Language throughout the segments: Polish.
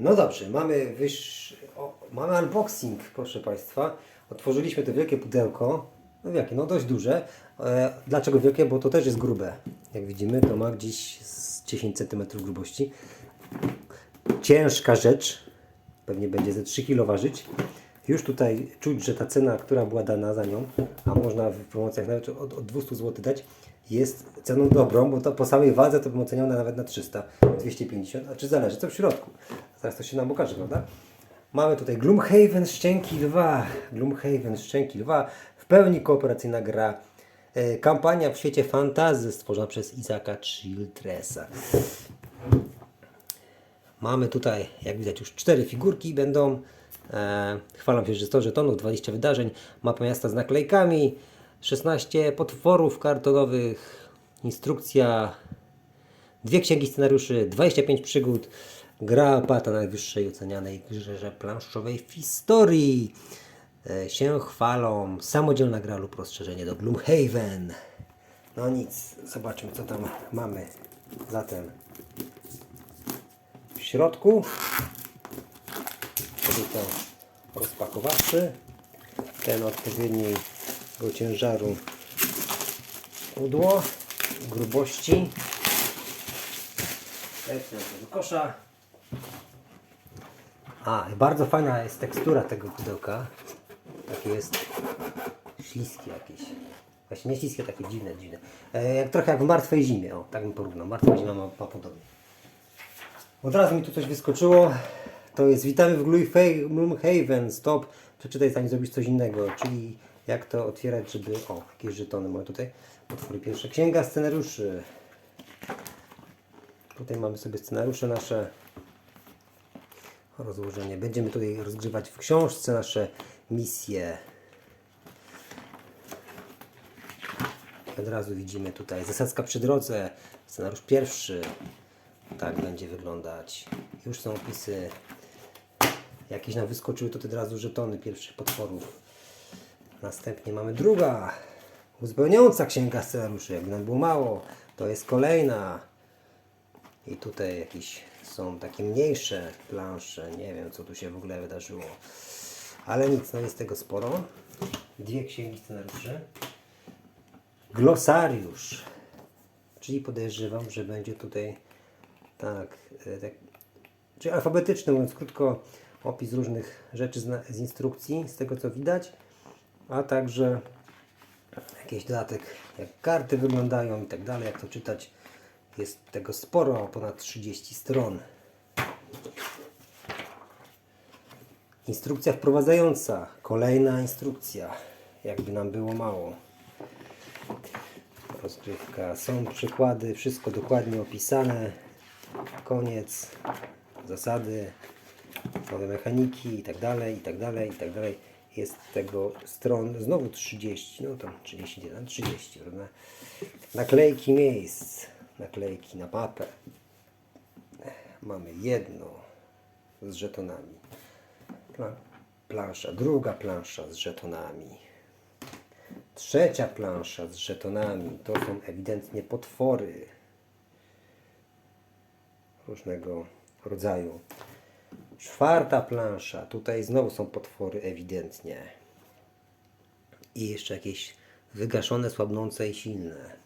No dobrze, mamy wyż... o, mamy unboxing, proszę Państwa. Otworzyliśmy to wielkie pudełko. No wielkie, no dość duże. E, dlaczego wielkie? Bo to też jest grube. Jak widzimy, to ma gdzieś z 10 cm grubości. Ciężka rzecz. Pewnie będzie ze 3 kg ważyć. Już tutaj czuć, że ta cena, która była dana za nią, a można w promocjach nawet od, od 200 zł dać, jest ceną dobrą, bo to po samej wadze to bym oceniał na, nawet na 300, 250, a czy zależy co w środku. Zaraz to się nam okaże, prawda? Mamy tutaj Gloomhaven Szczęki 2. Gloomhaven Szczęki 2. W pełni kooperacyjna gra. E, kampania w świecie fantazy stworzona przez Izaka Childressa. Mamy tutaj, jak widać, już cztery figurki będą. E, chwalam się, że 100 żetonów, 20 wydarzeń, mapa miasta z naklejkami, 16 potworów kartonowych, instrukcja, dwie księgi scenariuszy, 25 przygód, gra oparta na najwyższej ocenianej grze planszowej w historii. E, się chwalą, samodzielna gra lub rozszerzenie do Gloomhaven. No nic, zobaczmy co tam mamy. Zatem w środku. Sobie to rozpakowawszy. Ten odpowiedniego ciężaru pudło, grubości. Lecę kosza. A, bardzo fajna jest tekstura tego pudełka. Takie jest śliskie jakieś. Właśnie nie śliskie, takie dziwne, dziwne. E, jak, trochę jak w Martwej Zimie, o, tak bym porównał. Martwa Zima ma, ma podobnie. Od razu mi tu coś wyskoczyło. To jest witamy w Gloomhaven. Stop. Przeczytaj zanim zrobić coś innego. Czyli jak to otwierać, żeby... O, jakieś żetony mamy tutaj. Otwory pierwsze. Księga scenariuszy. Tutaj mamy sobie scenariusze nasze. Rozłożenie. Będziemy tutaj rozgrywać w książce nasze misje. Od razu widzimy tutaj zasadzka przy drodze. Scenariusz pierwszy. Tak będzie wyglądać. Już są opisy. Jakieś nam wyskoczyły tutaj od razu żetony pierwszych potworów. Następnie mamy druga. Uzupełniająca księga scenariuszy. Jakby nam było mało, to jest kolejna. I tutaj jakieś są takie mniejsze plansze. Nie wiem, co tu się w ogóle wydarzyło. Ale nic, no jest tego sporo. Dwie księgi scenariuszy. Glosariusz. Czyli podejrzewam, że będzie tutaj tak, e, tak czyli alfabetyczny, mówiąc krótko, opis różnych rzeczy z, z instrukcji, z tego co widać, a także jakiś dodatek, jak karty wyglądają i tak dalej, jak to czytać. Jest tego sporo, ponad 30 stron. Instrukcja wprowadzająca, kolejna instrukcja, jakby nam było mało. Rozgrywka, są przykłady, wszystko dokładnie opisane. Koniec, zasady, nowe mechaniki i tak dalej, i tak dalej, i tak dalej. Jest tego stron znowu 30, no tam 31, 30, prawda? Naklejki miejsc, naklejki na mapę. Mamy jedno z żetonami. Pla- Plansza, druga plansza z żetonami. Trzecia plansza z żetonami to są ewidentnie potwory różnego rodzaju. Czwarta plansza, tutaj znowu są potwory ewidentnie. I jeszcze jakieś wygaszone, słabnące i silne.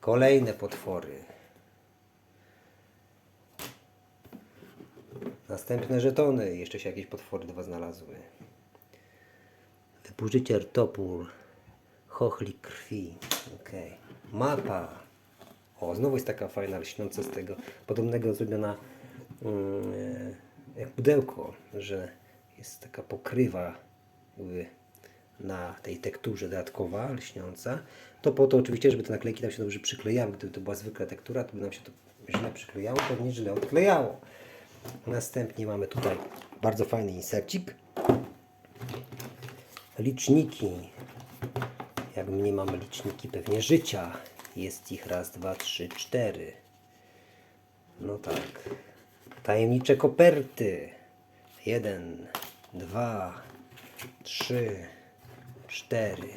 Kolejne potwory. Następne żetony. Jeszcze się jakieś potwory dwa znalazły. Wyburzyciel topór. Chochlik krwi. Okej. Mapa. O, znowu jest taka fajna, lśniąca z tego. Podobnego zrobiona jak pudełko, że jest taka pokrywa na tej tekturze dodatkowa, lśniąca. To po to oczywiście, żeby te naklejki tam się dobrze przyklejały. Gdyby to była zwykła tektura, to by nam się to źle przyklejało, pewnie źle odklejało. Następnie mamy tutaj bardzo fajny insercik. Liczniki. Jak mnie mamy liczniki pewnie życia. Jest ich raz, dwa, trzy, cztery. No tak. Tajemnicze koperty. Jeden, dwa, trzy, cztery.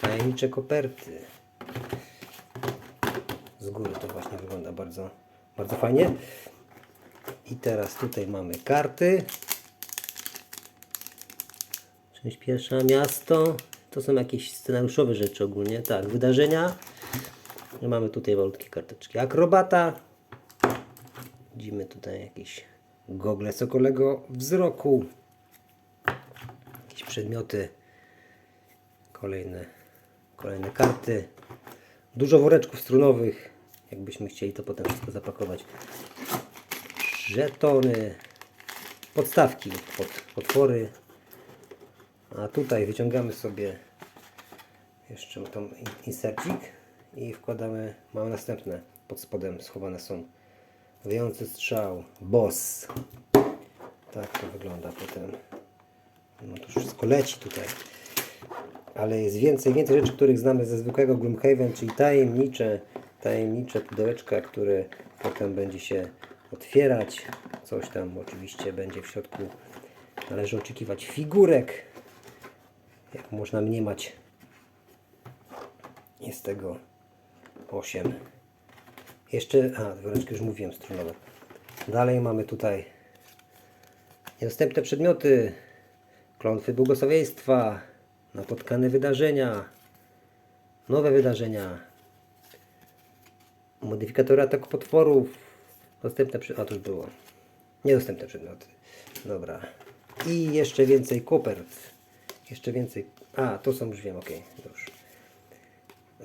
Tajemnicze koperty. Z góry to właśnie wygląda bardzo, bardzo fajnie. I teraz tutaj mamy karty. Część pierwsza, miasto. To są jakieś scenariuszowe rzeczy ogólnie. Tak, wydarzenia. I mamy tutaj malutkie karteczki. Akrobata. Widzimy tutaj jakieś gogle sokolego wzroku. Jakieś przedmioty. Kolejne, kolejne karty. Dużo woreczków strunowych. Jakbyśmy chcieli to potem wszystko zapakować. Żetony. Podstawki pod potwory. A tutaj wyciągamy sobie jeszcze in- insercik i wkładamy, mamy następne pod spodem schowane są wyjący strzał, boss. Tak to wygląda potem. No to wszystko leci tutaj. Ale jest więcej, więcej rzeczy, których znamy ze zwykłego Gloomhaven, czyli tajemnicze tajemnicze pudełeczka, które potem będzie się otwierać. Coś tam oczywiście będzie w środku. Należy oczekiwać figurek. Jak można mniemać. Jest tego 8. Jeszcze, a, woreczki już mówiłem, strunowe. Dalej mamy tutaj niedostępne przedmioty, klątwy błogosławieństwa, napotkane wydarzenia, nowe wydarzenia, modyfikatory ataku potworów, dostępne przy... a to już było, niedostępne przedmioty. Dobra. I jeszcze więcej kopert. Jeszcze więcej. A, to są już wiem, ok, już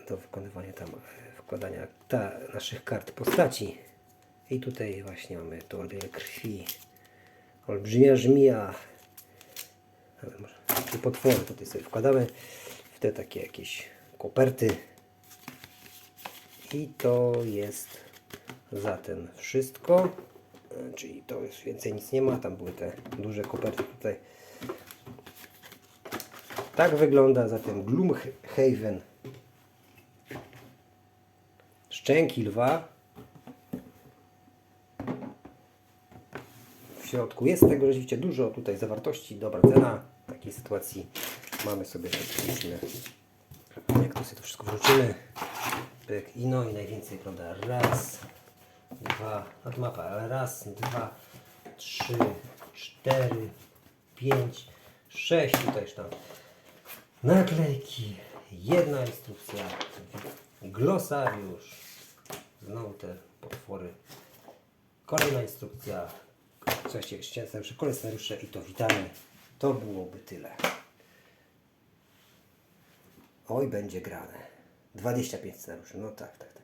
do wykonywania tam wkładania ta, naszych kart postaci. I tutaj właśnie mamy tu orgiel krwi, olbrzymia żmija, takie potwory tutaj sobie wkładamy w te takie jakieś koperty. I to jest zatem wszystko. Czyli to już więcej nic nie ma. Tam były te duże koperty tutaj. Tak wygląda zatem Gloomhaven szczęki lwa. W środku jest tego rzeczywiście dużo tutaj zawartości, dobra cena. W takiej sytuacji mamy sobie rzeczywiście, jak to sobie to wszystko wrzucimy. Pyk, i no i najwięcej wygląda raz, dwa, to mapa, ale raz, dwa, trzy, cztery, pięć, sześć tutaj już tam naklejki, jedna instrukcja, glosariusz, znowu te potwory, kolejna instrukcja, jeszcze kolejne scenariusze i to witamy. To byłoby tyle. Oj, będzie grane. 25 scenariuszy, no tak, tak.